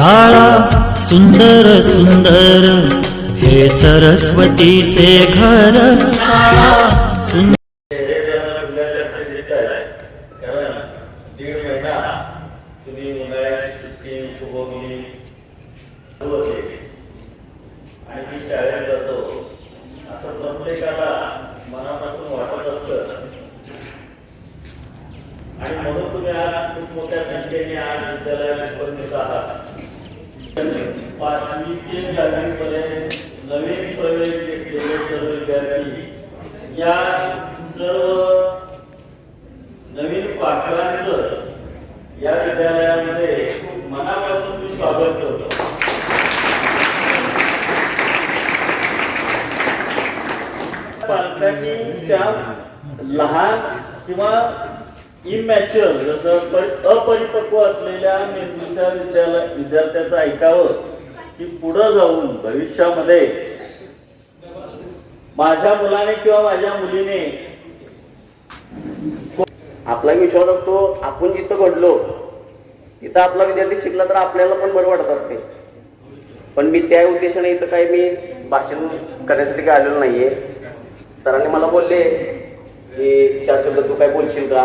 शाळा सुंदर सुंदर हे सरस्वतीचे घर शाळा सुंदर आणि मी शाळेत जातो असं प्रत्येकाला मनापासून वाटत आणि म्हणून तुम्ही आज खूप मोठ्या संख्येने आज विद्यालयात उपस्थित आहात. पाचवी ते दहावीपर्यंत नवीन प्रवेश घेतलेले सर्व विद्यार्थी या सर्व नवीन पाखरांचं या विद्यालयामध्ये मनापासून मी स्वागत करतो पालकांनी त्या लहान किंवा इमॅच्युअर जसं अपरिपक्व असलेल्या मेंदूच्या विद्याला विद्यार्थ्याचं ऐकावं की पुढं जाऊन भविष्यामध्ये माझ्या मुलाने किंवा माझ्या मुलीने आपला विश्वास असतो आपण जिथं घडलो तिथं आपला विद्यार्थी शिकला तर आपल्याला पण बरं वाटत असते. पण मी त्या उद्देशाने इथं काही मी भाषण करण्यासाठी काय आलेलो नाहीये. सरांनी मला बोलले की चार शब्द तू काय बोलशील का?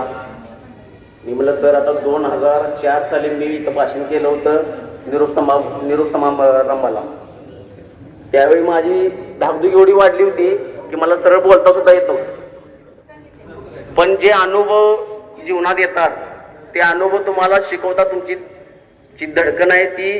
मी म्हटलं सर आता दोन हजार चार साली मी इथं भाषण केलं होतं निरोप समा निरोप समारंभाला. त्यावेळी माझी धाकधुकी एवढी वाढली होती की मला सरळ बोलता सुद्धा येतो पण जे अनुभव जीवनात येतात ते अनुभव तुम्हाला शिकवता तुमची जी धडकन आहे ती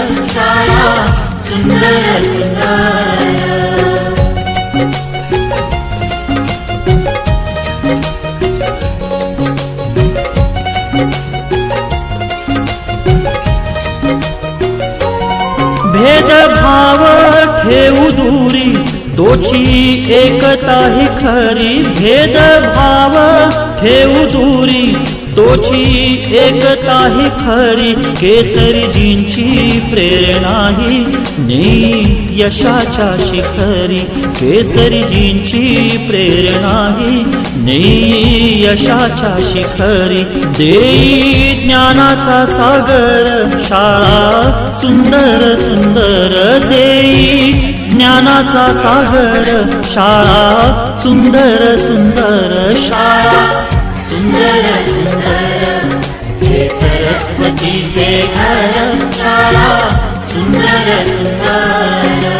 सुंदर सुंदर भेदभाव ठेऊ दूरी तोची एकता ही खरी. भेदभाव ठेऊ दूरी तोची एकता ही खरी केसरीजींची प्रेरणा ही. नेई यशाच्या शिखरी केसरीजींची प्रेरणा ही. नेई यशाच्या शिखरी देई ज्ञानाचा सागर शाळा सुंदर सुंदर देई ज्ञानाचा सागर शाळा सुंदर सुंदर शाळा सुंदर सुंदर हे सरस्वतीचे घर शाळा सुंदर सुंदर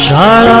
शाळा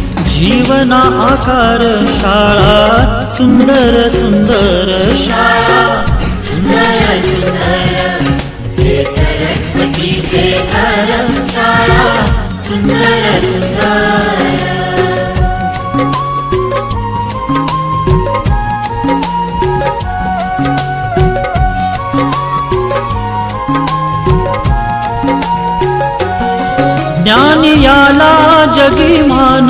जीवना आकार शाळा सुंदर सुंदर शाळा. सुंदर सुंदर हे सरस्वतीचे घर शाळा सुंदर सुंदर ज्ञान याला जगी मान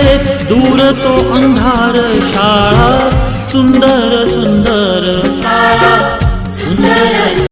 दूर तो अंधार शाळा सुंदर सुंदर